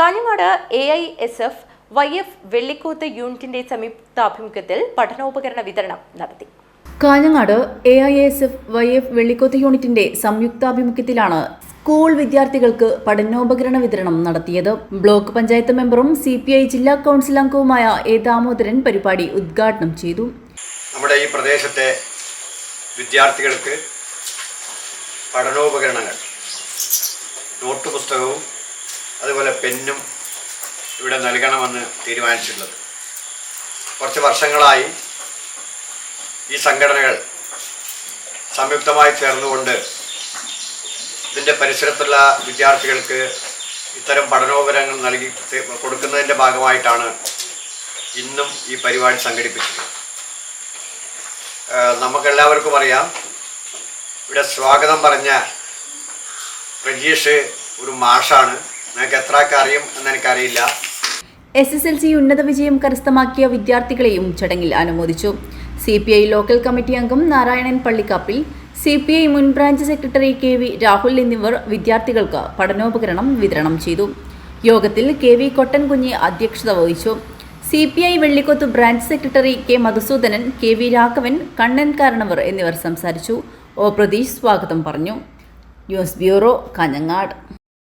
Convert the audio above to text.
Kanhangad A I S F Y F Vellikoth യൂണിറ്റിന്റെ സംയുക്താഭിമുഖ്യത്തിൽ പഠനോപകരണ വിതരണം നടത്തി. Kanhangad A I S F Y F Vellikoth യൂണിറ്റിന്റെ സംയുക്താഭിമുഖ്യത്തിലാണ് സ്കൂൾ വിദ്യാർത്ഥികൾക്ക് പഠനോപകരണ വിതരണം നടത്തിയത്. ബ്ലോക്ക് പഞ്ചായത്ത് മെമ്പറും സി പി ഐ ജില്ലാ കൗൺസിൽ അംഗവുമായ എ ദാമോദരൻ പരിപാടി ഉദ്ഘാടനം ചെയ്തു. നമ്മുടെ ഈ പ്രദേശത്തെ വിദ്യാർത്ഥികൾക്ക് പഠനോപകരണങ്ങൾ നോട്ട് പുസ്തകവും അതുപോലെ പെന്നും ഇവിടെ നൽകണമെന്ന് തീരുമാനിച്ചിട്ടുള്ളത്. കുറച്ച് വർഷങ്ങളായി ഈ സംഘടനകൾ സംയുക്തമായി ചേർന്നുകൊണ്ട് ഇതിന്റെ പരിസരത്തുള്ള വിദ്യാർത്ഥികൾക്ക് ഇത്തരം പഠനോപരങ്ങൾ നൽകി കൊടുക്കുന്നതിന്റെ ഭാഗമായിട്ടാണ് ഇന്നും ഈ പരിപാടി സംഘടിപ്പിച്ചത്. നമുക്കെല്ലാവർക്കും അറിയാം ഇവിടെ സ്വാഗതം പറഞ്ഞ പ്രജീഷ് ഒരു മാഷാണ്. എസ് എസ് എൽ സി ഉന്നത വിജയം കരസ്ഥമാക്കിയ വിദ്യാർത്ഥികളെയും ചടങ്ങിൽ അനുമോദിച്ചു. C P I local committee അംഗം Narayanan Pallikkappil C P I മുൻ branch secretary K V Rahul എന്നിവർ വിദ്യാർത്ഥികൾക്ക് പഠനോപകരണം വിതരണം ചെയ്തു. യോഗത്തിൽ കെ വി കൊട്ടൻകുഞ്ഞി അധ്യക്ഷത വഹിച്ചു. C P I Vellikoth branch secretary K Madhusudanan K V Raghavan Kannan Karanavar എന്നിവർ സംസാരിച്ചു. ഒ പ്രതീഷ് സ്വാഗതം പറഞ്ഞു. News bureau Kanhangad.